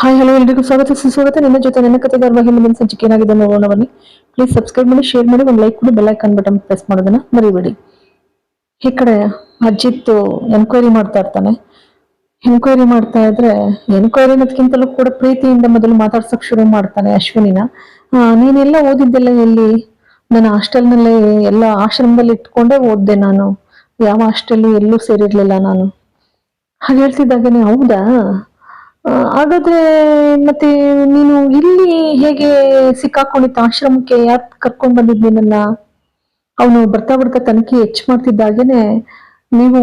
Hi hello ಎಲ್ರಿಗೂ ಸ್ವಾಗತ. ಸುಸ್ವಾಗತ. ನನ್ನ ಜೊತೆ ನನ್ನ ಕತೆ ಧಾರವಾಹಿ ಮುಂದಿನ ಸಂಚಿಕೆ ಏನಾಗಿದೆ ನೋಡೋಣ ಬನ್ನಿ ಪ್ಲೀಸ್ ಸಬ್ಸ್ಕ್ರೈಬ್ ಮಾಡಿ ಶೇರ್ ಮಾಡಿ, ಒಂದು ಲೈಕ್ ಕೊಡಿ ಬೆಲ್ ಐಕಾನ್ ಬಟನ್ ಪ್ರೆಸ್ ಮಾಡೋದನ್ನ ಮರಿಬೇಡಿ. ಈ ಕಡೆ ಅಜಿತ್ ಎನ್ಕ್ವೈರಿ ಮಾಡ್ತಾ ಇರ್ತಾನೆ. ಎನ್ಕ್ವೈರಿ ಮಾಡ್ತಾ ಇದ್ರೆ ಎನ್ಕ್ವೈರಿ ಅನ್ನೋದಕ್ಕಿಂತಲೂ ಕೂಡ ಪ್ರೀತಿಯಿಂದ ಮೊದಲು ಮಾತಾಡ್ಸಕ್ ಶುರು ಮಾಡ್ತಾನೆ ಅಶ್ವಿನಿನ. ನೀನೆಲ್ಲ ಓದಿದ್ದೆಲ್ಲ ಎಲ್ಲಿ? ನಾನು ಹಾಸ್ಟೆಲ್ನಲ್ಲೇ ಎಲ್ಲ ಆಶ್ರಮದಲ್ಲಿ ಇಟ್ಕೊಂಡೇ ಓದ್ದೆ ನಾನು. ಯಾವ ಹಾಸ್ಟೆಲ್ ಎಲ್ಲೂ ಸೇರಿರ್ಲಿಲ್ಲ ನಾನು. ಹಾಗೆ ಹೇಳ್ತಿದ್ದಾಗೇನೆ, ಹೌದಾ? ಹಾಗಾದ್ರೆ ಮತ್ತೆ ನೀನು ಇಲ್ಲಿ ಹೇಗೆ ಸಿಕ್ಕಾಕೊಂಡಿತ್ತು ಆಶ್ರಮಕ್ಕೆ? ಯಾಕೆ ಕರ್ಕೊಂಡ್ ಬಂದಿದ್ ನಿನ್ನನ್ನ? ಅವನು ಬರ್ತಾ ಬರ್ತಾ ತನಿಖೆ ಹೆಚ್ಚು ಮಾಡ್ತಿದ್ದಾಗೇನೆ ನೀವು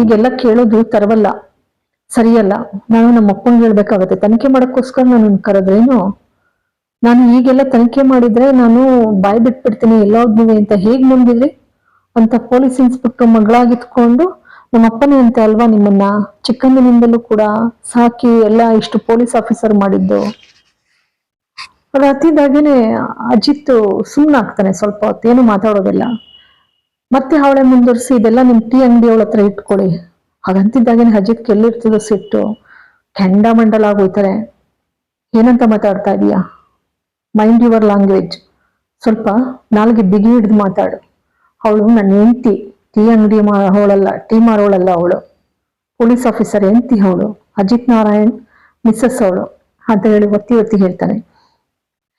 ಈಗೆಲ್ಲ ಕೇಳೋದು ತರವಲ್ಲ, ಸರಿಯಲ್ಲ. ನಾನು ನಮ್ಮ ಅಪ್ಪಂಗೆ ಹೇಳ್ಬೇಕಾಗತ್ತೆ. ತನಿಖೆ ಮಾಡೋಕ್ಕೋಸ್ಕರ ನಾನು ಕರೆದ್ರೇನು ನಾನು ಈಗೆಲ್ಲ ತನಿಖೆ ಮಾಡಿದ್ರೆ ನಾನು ಬಾಯ್ ಬಿಟ್ಬಿಡ್ತೀನಿ. ಎಲ್ಲೋದ್ನಿವೆ ಅಂತ ಹೇಗ್ ನಂಬಿದ್ರಿ? ಅಂತ ಪೊಲೀಸ್ ಇನ್ಸ್ಪೆಕ್ಟರ್ ಮಗಳಾಗಿತ್ಕೊಂಡು ನಮ್ಮ ಅಪ್ಪನೇ ಅಂತ ಅಲ್ವಾ ನಿಮ್ಮನ್ನ? ಚಿಕ್ಕಂದಿನಿಂದಲೂ ಕೂಡ ಸಾಕಿ ಎಲ್ಲ ಇಷ್ಟು ಪೊಲೀಸ್ ಆಫೀಸರ್ ಮಾಡಿದ್ದು. ಅದ ಅತ್ತಿದ್ದಾಗೇನೆ ಅಜಿತ್ ಸುಮ್ಮನಾಗ್ತಾನೆ ಸ್ವಲ್ಪ ಏನು ಮಾತಾಡೋದಿಲ್ಲ. ಮತ್ತೆ ಅವಳೆ ಮುಂದುವರಿಸಿ, ಇದೆಲ್ಲ ನಿಮ್ ಟೀ ಅಂಗಡಿ ಅವಳ ಹತ್ರ ಇಟ್ಕೊಳ್ಳಿ. ಹಾಗಂತಿದ್ದಾಗೇನೆ ಅಜಿತ್ ಎಲ್ಲಿರ್ತದೋ ಸಿಟ್ಟು. ಕೆಂಡ ಮಂಡಲ ಆಗೋಯ್ತಾರೆ. ಏನಂತ ಮಾತಾಡ್ತಾ ಇದೀಯಾ? ಮೈಂಡ್ ಯುವರ್ ಲ್ಯಾಂಗ್ವೇಜ್ ಸ್ವಲ್ಪ ನಾಲ್ಗೆ ಬಿಗಿ ಹಿಡಿದು ಮಾತಾಡು. ಅವಳು ನನ್ನ ಹೆಂಡತಿ. ಟೀ ಅಂಗಡಿ ಮಾರೋಳಲ್ಲ ಟೀ ಮಾರೋಳಲ್ಲ ಅವಳು. ಪೊಲೀಸ್ ಆಫೀಸರ್ ಎಂತಿ ಅವಳು. ಅಜಿತ್ ನಾರಾಯಣ್ ಮಿಸ್ಸಸ್ ಅವಳು. ಅಂತ ಹೇಳಿ ಒತ್ತಿ ಒತ್ತಿ ಹೇಳ್ತಾನೆ.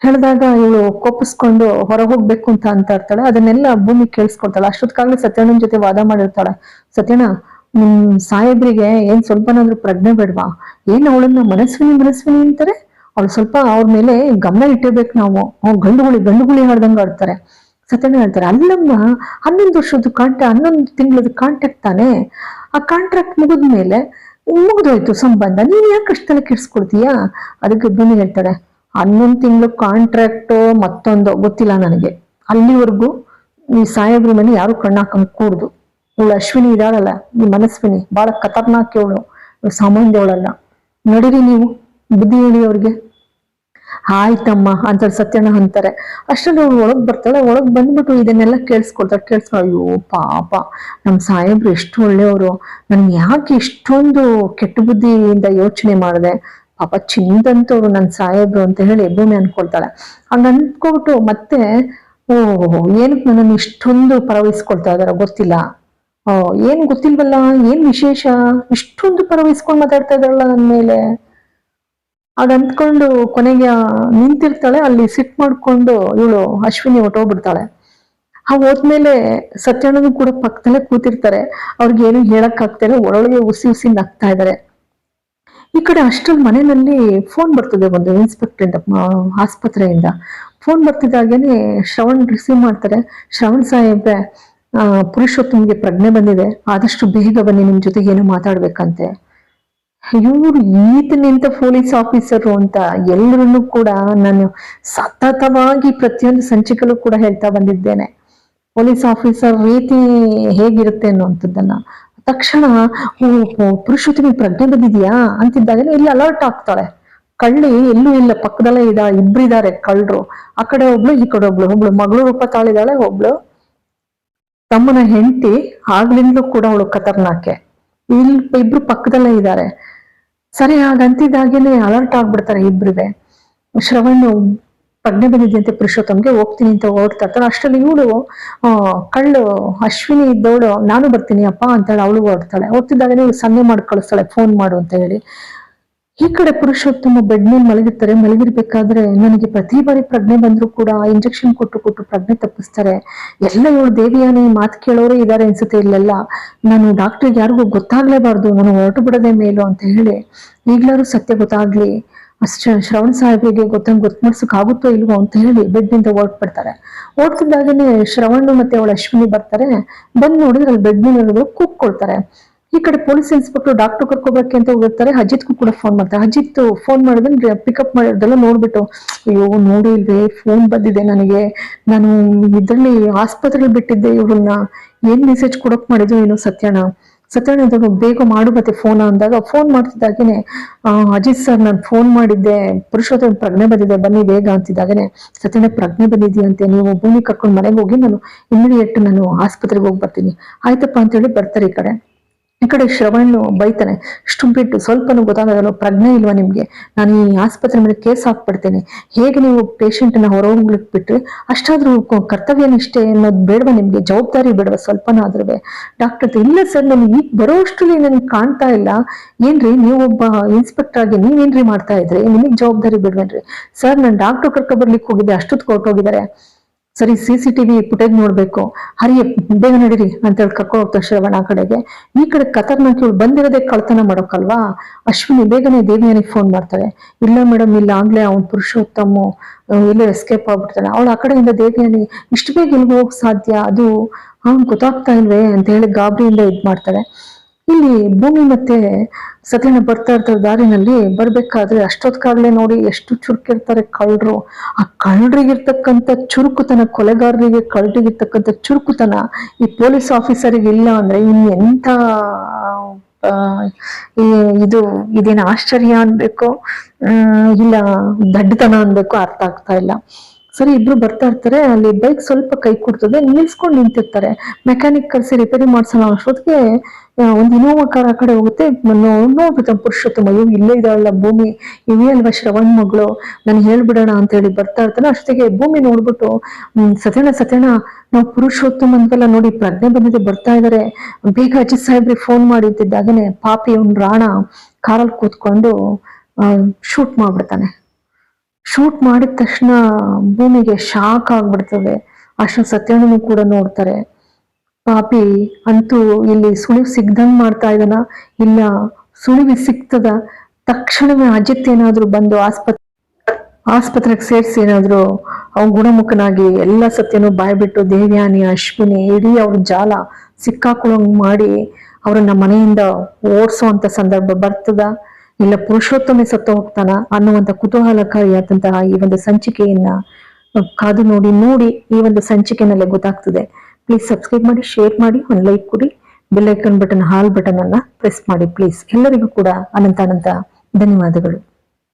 ಹೇಳಿದಾಗ ಇವಳು ಕೋಪಿಸ್ಕೊಂಡು ಹೊರ ಹೋಗ್ಬೇಕು ಅಂತ ಅಂತ ಇರ್ತಾಳೆ ಅದನ್ನೆಲ್ಲ ಭೂಮಿ ಕೇಳಿಸ್ಕೊಳ್ತಾಳೆ. ಅಷ್ಟೊತ್ತಿಗಾಗ್ಲೇ ಸತ್ಯಣ್ಣನ ಜೊತೆ ವಾದ ಮಾಡಿರ್ತಾಳೆ. ಸತ್ಯಣ್ಣ, ನಿಮ್ ಸಾಹೇಬ್ರಿಗೆ ಏನ್ ಸ್ವಲ್ಪನಾದ್ರೂ ಪ್ರಜ್ಞೆ ಬೇಡ್ವಾ? ಏನ್ ಅವಳನ್ನ ಮನಸ್ವಿನಿ ಮನಸ್ವಿನಿ ಅಂತಾರೆ? ಅವಳು ಸ್ವಲ್ಪ ಅವ್ರ ಮೇಲೆ ಗಮನ ಇಟ್ಟಿರ್ಬೇಕು ನಾವು. ಗಂಡುಗುಳಿ ಗಂಡುಗುಳಿ ಹಾಡ್ದಂಗ ಆಡ್ತಾರೆ ಸತ್ಯಣ್ಣ ಹೇಳ್ತಾರೆ, ಅಲ್ಲಮ್ಮ, ಹನ್ನೊಂದು ವರ್ಷದ ಕಾಂಟ್ರಾಕ್ಟ್ ಹನ್ನೊಂದು ತಿಂಗಳದ ಕಾಂಟ್ರಾಕ್ಟ್ ತಾನೆ? ಆ ಕಾಂಟ್ರಾಕ್ಟ್ ಮುಗಿದ್ಮೇಲೆ ಮುಗಿದೋಯ್ತು ಸಂಬಂಧ. ನೀನ್ ಯಾಕೆ ಅಷ್ಟೆಲ್ಲ ಕೆಡ್ಸ್ಕೊಳ್ತೀಯಾ ಅದಕ್ಕೆ ಬಿನಿ ಹೇಳ್ತಾರೆ, ಹನ್ನೊಂದು ತಿಂಗಳು ಕಾಂಟ್ರಾಕ್ಟ್ ಮತ್ತೊಂದು, ಗೊತ್ತಿಲ್ಲ ನನಗೆ. ಅಲ್ಲಿವರೆಗೂ ಈ ಸಾಹೇಬ್ರ ಮನೆ ಯಾರು ಕಣ್ಣಾಕ ಕೂಡ್ದು ಇವಳು ಅಶ್ವಿನಿ ಇದಾಳಲ್ಲ ಈ ಮನಸ್ವಿನಿ ಬಹಳ ಖತರ್ನಾಕ್ ಇವಳು. ಸಾಮಾನ್ಯವಳಲ್ಲ ನಡೀರಿ ನೀವು, ಬುದ್ಧಿ ಹೇಳಿ ಅವ್ರಿಗೆ. ಆಯ್ತಮ್ಮ ಅಂತ ಸತ್ಯನ ಅಂತಾರೆ. ಅಷ್ಟರಲ್ಲಿ ಅವ್ರು ಒಳಗ್ ಬರ್ತಾಳೆ, ಒಳಗ್ ಬಂದ್ಬಿಟ್ಟು ಇದನ್ನೆಲ್ಲ ಕೇಳಿಸ್ಕೊಳ್ತಾರೆ ಕೇಳಿಸ್ಕೊ ಅಯ್ಯೋ, ಪಾಪ, ನಮ್ ಸಾಹೇಬ್ರು ಎಷ್ಟು ಒಳ್ಳೆಯವರು. ನನ್ಗೆ ಯಾಕೆ ಇಷ್ಟೊಂದು ಕೆಟ್ಟ ಬುದ್ಧಿಯಿಂದ ಯೋಚನೆ ಮಾಡಿದೆ? ಪಾಪ ಚಿಂದಂತವ್ರು ನನ್ ಸಾಹೇಬ್ರು ಅಂತ ಹೇಳಿ ಭೂಮಿ ಅನ್ಕೊಳ್ತಾಳೆ. ಹಂಗ ಅನ್ಕೊಬಿಟ್ಟು ಮತ್ತೆ, ಓ, ಏನಕ್ಕೆ ನನ್ನನ್ನು ಇಷ್ಟೊಂದು ಪರವಹಿಸ್ಕೊಳ್ತಾ ಇದಾರೆ ಗೊತ್ತಿಲ್ಲ. ಓ ಏನ್ ಗೊತ್ತಿಲ್ವಲ್ಲ, ಏನ್ ವಿಶೇಷ? ಇಷ್ಟೊಂದು ಪರವಹಿಸ್ಕೊಂಡು ಮಾತಾಡ್ತಾ ಇದಾರಲ್ಲ ನನ್ ಮೇಲೆ. ಅದ್ ಅಂದ್ಕೊಂಡು ಕೊನೆಗೆ ನಿಂತಿರ್ತಾಳೆ. ಅಲ್ಲಿ ಸಿಟ್ ಮಾಡ್ಕೊಂಡು ಇವಳು ಅಶ್ವಿನಿ ಹೊಟ್ಟೋಗ್ಬಿಡ್ತಾಳೆ ಆ ಹೋದ್ಮೇಲೆ ಸತ್ಯಣ್ಣನು ಕೂಡ ಪಕ್ಕದಲ್ಲೇ ಕೂತಿರ್ತಾರೆ. ಅವ್ರಿಗೆ ಏನು ಹೇಳಕ್ ಆಗ್ತಾರೆ ಒಳಗೆ ಉಸಿ ಉಸಿ ನಗ್ತಾ ಇದಾರೆ. ಈ ಕಡೆ ಅಷ್ಟ್ರಲ್ಲಿ ಮನೆಯಲ್ಲಿ ಫೋನ್ ಬರ್ತದೆ ಒಂದು ಇನ್ಸ್ಪೆಕ್ಟರ್ ಆ, ಆಸ್ಪತ್ರೆಯಿಂದ. ಫೋನ್ ಬರ್ತಿದ್ದಾಗೇನೆ ಶ್ರವಣ್ ರಿಸೀವ್ ಮಾಡ್ತಾರೆ. ಶ್ರವಣ್ ಸಾಹೇಬ್ರೆ ಪುರುಷೋತ್ತಮ್ಗೆ ಪ್ರಜ್ಞೆ ಬಂದಿದೆ. ಆದಷ್ಟು ಬೇಗ ಬನ್ನಿ ನಿಮ್ಮ ಜೊತೆಗೆ ಏನೋ ಮಾತಾಡ್ಬೇಕಂತೆ. ಇವ್ರು ಈತ ನಿಂತ ಪೊಲೀಸ್ ಆಫೀಸರು ಅಂತ ಎಲ್ಲರನ್ನು ಕೂಡ ನಾನು ಸತತವಾಗಿ ಪ್ರತಿಯೊಂದು ಸಂಚಿಕಲು ಕೂಡ ಹೇಳ್ತಾ ಬಂದಿದ್ದೇನೆ. ಪೊಲೀಸ್ ಆಫೀಸರ್ ರೀತಿ ಹೇಗಿರುತ್ತೆ ಅನ್ನುವಂಥದ್ದನ್ನ. ತಕ್ಷಣ ಪುರುಷೋತ್ತಮಿಗೆ ಪ್ರಜ್ಞೆ ಬಂದಿದ್ಯಾ? ಅಂತಿದ್ದಾಗ ಇಲ್ಲಿ ಅಲರ್ಟ್ ಆಗ್ತಾಳೆ. ಕಳ್ಳಿ ಎಲ್ಲೂ ಇಲ್ಲ, ಪಕ್ಕದಲ್ಲೇ ಇದ ಇಬ್ಬರಿದ್ದಾರೆ ಕಳ್ಳರು ಆ ಕಡೆ ಒಬ್ಳು, ಈ ಕಡೆ ಒಬ್ಳು ಒಬ್ಳು ಮಗಳು ರೂಪ ತಾಳಿದಾಳೆ, ಒಬ್ಳು ತಮ್ಮನ ಹೆಂಡತಿ ಆಗ್ಲಿಂದಲೂ ಕೂಡ ಅವಳು ಖತರ್ನಾಕೆ. ಇಲ್ಲಿ ಇಬ್ರು ಪಕ್ಕದಲ್ಲೇ ಇದ್ದಾರೆ ಸರಿ ಹಾಗಂತಿದ್ದಾಗೇನೆ ಅಲರ್ಟ್ ಆಗ್ಬಿಡ್ತಾರೆ ಇಬ್ರಿಗೆ ಶ್ರವಣ್ ಪ್ರಜ್ಞೆ ಬಂದಿದ್ದಂತೆ ಪುರುಷೋತ್ತಮ್ಗೆ ಹೋಗ್ತೀನಿ ಅಂತ ಓಡ್ತಾ ಇರ್ತಾಳೆ. ಅಷ್ಟರಲ್ಲಿ ಇವಳು ಕಳ್ಳು, ಅಶ್ವಿನಿ ಇದ್ದವಳು, ನಾನು ಬರ್ತೀನಿ ಅಪ್ಪ ಅಂತೇಳಿ ಅವಳು ಓಡ್ತಾಳೆ. ಓಡ್ತಿದ್ದಾಗನೇ ಇವಳು ಸನ್ನೆ ಮಾಡಿ ಕಳಿಸ್ತಾಳೆ ಫೋನ್ ಮಾಡು ಅಂತ ಹೇಳಿ. ಈ ಕಡೆ ಪುರುಷೋತ್ತಮ ಬೆಡ್ ಮೇಲೆ ಮಲಗಿರ್ತಾರೆ. ಮಲಗಿರ್ಬೇಕಾದ್ರೆ ನನಗೆ ಪ್ರತಿ ಬಾರಿ ಪ್ರಜ್ಞೆ ಬಂದ್ರು ಕೂಡ ಇಂಜೆಕ್ಷನ್ ಕೊಟ್ಟು ಕೊಟ್ಟು ಪ್ರಜ್ಞೆ ತಪ್ಪಿಸ್ತಾರೆ. ಎಲ್ಲ ಇವಳು ದೇವಿಯಾನಿ ಮಾತು ಕೇಳೋರೇ ಇದಾರೆ ಅನ್ಸುತ್ತೆ ಇಲ್ಲೆಲ್ಲ. ನಾನು ಡಾಕ್ಟರ್ ಯಾರಿಗೂ ಗೊತ್ತಾಗ್ಲೇಬಾರ್ದು. ನಾನು ಹೊರಟು ಬಿಡದೆ ಮೇಲು ಅಂತ ಹೇಳಿ ಈಗ್ಲಾರು ಸತ್ಯ ಗೊತ್ತಾಗ್ಲಿ. ಅಷ್ಟ ಶ್ರವಣ್ ಸಾಹೇಬ್ರಿಗೆ ಗೊತ್ತಂಗ್ ಗೊತ್ತು ಆಗುತ್ತೋ ಇಲ್ವೋ ಅಂತ ಹೇಳಿ ಬೆಡ್ನಿಂದ ಓಡ್ಬಿಡ್ತಾರೆ ಓಡ್ತಿದ್ದಾಗನೇ ಶ್ರವಣ್ ಮತ್ತೆ ಅವಳ ಅಶ್ವಿನಿ ಬರ್ತಾರೆ. ಬಂದ್ ನೋಡಿದ್ರೆ ಅಲ್ಲಿ ಬೆಡ್ ಮೇಲೆ ಕೂಗ್ಕೊಳ್ತಾರೆ ಈ ಕಡೆ ಪೊಲೀಸ್ ಇನ್ಸ್ಪೆಕ್ಟರ್ ಡಾಕ್ಟರ್ ಕರ್ಕೋಬೇಕು ಅಂತ ಹೋಗಿರ್ತಾರೆ. ಅಜಿತ್ಗೂ ಕೂಡ ಫೋನ್ ಮಾಡ್ತಾರೆ. ಅಜಿತ್ ಫೋನ್ ಮಾಡಿದ್ರೆ ಪಿಕಪ್ ಮಾಡಿರೋದೆಲ್ಲ ನೋಡ್ಬಿಟ್ಟು, ಅಯ್ಯೋ, ನೋಡಿ ಇಲ್ವೇ ಫೋನ್ ಬಂದಿದೆ ನನಗೆ. ನಾನು ಇದರಲ್ಲಿ ಆಸ್ಪತ್ರೆಲಿ ಬಿಟ್ಟಿದ್ದೆ ಇವ್ರನ್ನ ಏನ್ ಮೆಸೇಜ್ ಕೊಡಕ್ ಮಾಡಿದ್ರು ಏನು ಸತ್ಯಣ್ಣ ಸತ್ಯಣ್ಣ ಇದ್ದಾಗ ಬೇಗ ಮಾಡು ಮತ್ತೆ ಫೋನ್ ಅಂದಾಗ ಫೋನ್ ಮಾಡ್ತಿದ್ದಾಗೇನೆ ಅಜಿತ್ ಸರ್ ನಾನು ಫೋನ್ ಮಾಡಿದ್ದೆ. ಪುರುಷೋತ್ತಮ ಪ್ರಜ್ಞೆ ಬಂದಿದೆ. ಬನ್ನಿ ಬೇಗ ಅಂತಿದ್ದಾಗೇನೆ ಸತ್ಯಣ್ಣ ಪ್ರಜ್ಞೆ ಬಂದಿದೆಯಂತೆ ನೀವು ಭೂಮಿ ಕರ್ಕೊಂಡು ಮನೆಗೆ ಹೋಗಿ ನಾನು ಇಮಿಡಿಯೇಟ್ ನಾನು ಆಸ್ಪತ್ರೆಗೆ ಹೋಗಿ ಬರ್ತೀನಿ. ಆಯ್ತಪ್ಪ ಅಂತೇಳಿ ಬರ್ತಾರೆ ಈ ಕಡೆ. ಈ ಕಡೆ ಶ್ರವಣ್ ಬೈತಾನೆ, ಇಷ್ಟು ಬಿಟ್ಟು ಸ್ವಲ್ಪನೂ ಗೊತ್ತಾಗೋದಲ್ಲ, ಪ್ರಜ್ಞೆ ಇಲ್ವಾ ನಿಮ್ಗೆ? ನಾನು ಈ ಆಸ್ಪತ್ರೆ ಮೇಲೆ ಕೇಸ್ ಹಾಕ್ಬಿಡ್ತೇನೆ. ಹೇಗೆ ನೀವು ಪೇಷಂಟ್ನ ನ ಹೊರ ಅಷ್ಟಾದರೂ ಬಿಟ್ರೆ ಅಷ್ಟಾದ್ರೂ ಕರ್ತವ್ಯ ನಿಷ್ಠೆ ಅನ್ನೋದು ಬೇಡವಾ ನಿಮ್ಗೆ? ಜವಾಬ್ದಾರಿ ಬೇಡವಾ ಸ್ವಲ್ಪನಾದ್ರೂ ಡಾಕ್ಟರ್, ಇಲ್ಲ ಸರ್, ನಾನು ಈಗ ಬರೋಷ್ಟರಲ್ಲಿ ನನಗೆ ಕಾಣ್ತಾ ಇಲ್ಲ. ಏನ್ರಿ ನೀವೊಬ್ಬ ಇನ್ಸ್ಪೆಕ್ಟರ್ ಆಗಿ ನೀವೇನ್ರಿ ಮಾಡ್ತಾ ಇದ್ರಿ? ನಿಮಗೆ ಜವಾಬ್ದಾರಿ ಬಿಡ್ವೇನ್ರಿ? ಸರ್, ನಾನು ಡಾಕ್ಟರ್ ಕರ್ಕೊ ಬರ್ಲಿಕ್ಕೆ ಹೋಗಿದ್ದೆ ಅಷ್ಟೊತ್ತು ಕೊಟ್ಟೋಗಿದ್ದಾರೆ ಸರಿ ಸಿ ಸಿ ಟಿವಿ ಫುಟೇಜ್ ನೋಡ್ಬೇಕು. ಹರಿಯ, ಬೇಗ ನಡೀರಿ ಅಂತ ಹೇಳಿ ಕರ್ಕೊಂಡು ಹೋಗ್ತಾರೆ ಶ್ರವಣ ಕಡೆಗೆ. ಈ ಕಡೆ ಖತರ್ನಾಕ್ ಇವಳು ಬಂದಿರೋದೇ ಕಳ್ತನ ಮಾಡೋಕ್ಕಲ್ವಾ ಅಶ್ವಿನಿ ಬೇಗನೆ ದೇವಿಯಾನಿಗೆ ಫೋನ್ ಮಾಡ್ತಾಳೆ. ಇಲ್ಲ ಮೇಡಮ್ ಇಲ್ಲ, ಆಗ್ಲೇ ಅವ್ನ್ ಪುರುಷೋತ್ತಮ ಎಲ್ಲೋ ಎಸ್ಕೇಪ್ ಆಗ್ಬಿಡ್ತಾನೆ. ಅವಳು ಆ ಕಡೆಯಿಂದ ದೇವಿಯಾನಿ, ಇಷ್ಟು ಬೇಗ ಎಲ್ಲಿ ಹೋಗಕ್ ಸಾಧ್ಯ? ಅದು, ಅವ್ನ್ ಗೊತ್ತಾಗ್ತಾ ಇಲ್ವೇ? ಅಂತ ಹೇಳಿ ಗಾಬರಿಯಿಂದ ಇದ್ ಮಾಡ್ತಾಳೆ. ಇಲ್ಲಿ ಭೂಮಿ ಮತ್ತೆ ಸತ್ಯನ ಬರ್ತಾ ಇರ್ತಾರೆ ದಾರಿನಲ್ಲಿ. ಬರ್ಬೇಕಾದ್ರೆ ಅಷ್ಟೊತ್ಕಾಗ್ಲೇ ನೋಡಿ ಎಷ್ಟು ಚುರುಕಿರ್ತಾರೆ ಕಳ್ಳರು. ಆ ಕಳ್ಳರಿಗಿರ್ತಕ್ಕಂಥ ಚುರುಕುತನ, ಕೊಲೆಗಾರರಿಗೆ ಕಳ್ಳರಿಗಿರ್ತಕ್ಕಂಥ ಚುರುಕುತನ ಈ ಪೊಲೀಸ್ ಆಫೀಸರಿಗೆ ಇಲ್ಲ ಅಂದ್ರೆ ಇನ್ ಎಂತ ಇದು, ಇದೇನು ಆಶ್ಚರ್ಯ ಅನ್ಬೇಕು? ಇಲ್ಲ ದಡ್ಡತನ ಅನ್ಬೇಕು ಅರ್ಥ ಆಗ್ತಾ ಇಲ್ಲ. ಸರಿ, ಇಬ್ರು ಬರ್ತಾ ಇರ್ತಾರೆ, ಅಲ್ಲಿ ಬೈಕ್ ಸ್ವಲ್ಪ ಕೈ ಕೊಡ್ತದೆ ನಿಲ್ಸ್ಕೊಂಡು ನಿಂತಿರ್ತಾರೆ. ಮೆಕ್ಯಾನಿಕ್ ಕರ್ಸಿ ರಿಪೇರಿ ಮಾಡ್ಸೋಣ ಅಷ್ಟೊತ್ತಿಗೆ ಒಂದು ಇನೋವಾ ಕಾರ್ ಆ ಕಡೆ ಹೋಗುತ್ತೆ. ಪುರುಷೋತ್ತಮ ಇವ್ ಇಲ್ಲೇ ಇದ್ದಾಳಲ್ಲ ಭೂಮಿ ಇವೇ ಅಲ್ವಾ ಶ್ರವಣ್ ಮಗಳು ನಾನು ಹೇಳ್ಬಿಡೋಣ ಅಂತ ಹೇಳಿ ಬರ್ತಾ ಇರ್ತಾನೆ. ಅಷ್ಟೊತ್ತಿಗೆ ಭೂಮಿ ನೋಡ್ಬಿಟ್ಟು ಸತ್ಯಣ ಸತ್ಯಣ ನಾವು ಪುರುಷೋತ್ತಮ ಅಂತೆಲ್ಲ ನೋಡಿ, ಪ್ರಜ್ಞೆ ಬಂದಿದೆ, ಬರ್ತಾ ಇದಾರೆ. ಬೇಗ ಅಜಿತ್ ಸಾಹೇಬ್ರಿಗೆ ಫೋನ್ ಮಾಡಿದ್ದಿದ್ದಾಗನೆ ಪಾಪಿ ಅವ್ನ ರಾಣ, ಕಾರಲ್ಲಿ ಕೂತ್ಕೊಂಡು ಶೂಟ್ ಮಾಡ್ಬಿಡ್ತಾನೆ. ಶೂಟ್ ಮಾಡಿದ ತಕ್ಷಣ ಭೂಮಿಗೆ ಶಾಕ್ ಆಗ್ಬಿಡ್ತದೆ. ಅಷ್ಟು ಸತ್ಯನೂ ಕೂಡ ನೋಡ್ತಾರೆ. ಪಾಪಿ, ಅಂತೂ ಇಲ್ಲಿ ಸುಳಿವು ಸಿಗ್ದಂಗ್ ಮಾಡ್ತಾ ಇದ್ದಾನ? ಇಲ್ಲ, ಸುಳಿವು ಸಿಗ್ತದ ತಕ್ಷಣವೇ ಅಜಿತ್ ಏನಾದರೂ ಬಂದು ಆಸ್ಪತ್ರೆ, ಆಸ್ಪತ್ರೆಗೆ ಸೇರಿಸಿ ಏನಾದ್ರು ಅವ್ನ್ ಗುಣಮುಖನಾಗಿ ಎಲ್ಲ ಸತ್ಯನೂ ಬಾಯ್ಬಿಟ್ಟು ದೇವ್ಯಾನಿ, ಅಶ್ವಿನಿ, ಇಡೀ ಅವ್ರ ಜಾಲ ಸಿಕ್ಕಾಕೊಳ್ಳೋಂಗ್ ಮಾಡಿ ಅವರನ್ನ ಮನೆಯಿಂದ ಓಡಿಸೋಂತ ಸಂದರ್ಭ ಬರ್ತದ. ಇಲ್ಲ ಪುರುಷೋತ್ತಮ ಸತ್ತ ಹೋಗ್ತಾನ ಅನ್ನುವಂತ ಕುತೂಹಲಕಾರಿಯಾದಂತಹ ಈ ಒಂದು ಸಂಚಿಕೆಯನ್ನ ಕಾದು ನೋಡಿ ನೋಡಿ ಈ ಒಂದು ಸಂಚಿಕೆನಲ್ಲೇ ಗೊತ್ತಾಗ್ತದೆ. ಪ್ಲೀಸ್ ಸಬ್ಸ್ಕ್ರೈಬ್ ಮಾಡಿ ಶೇರ್ ಮಾಡಿ, ಒಂದು ಲೈಕ್ ಕೊಡಿ. ಬೆಲ್ ಐಕನ್ ಬಟನ್ ಹಾಲ್ ಬಟನ್ ಅನ್ನ ಪ್ರೆಸ್ ಮಾಡಿ ಪ್ಲೀಸ್ ಎಲ್ಲರಿಗೂ ಕೂಡ ಅನಂತ ಅನಂತ ಧನ್ಯವಾದಗಳು.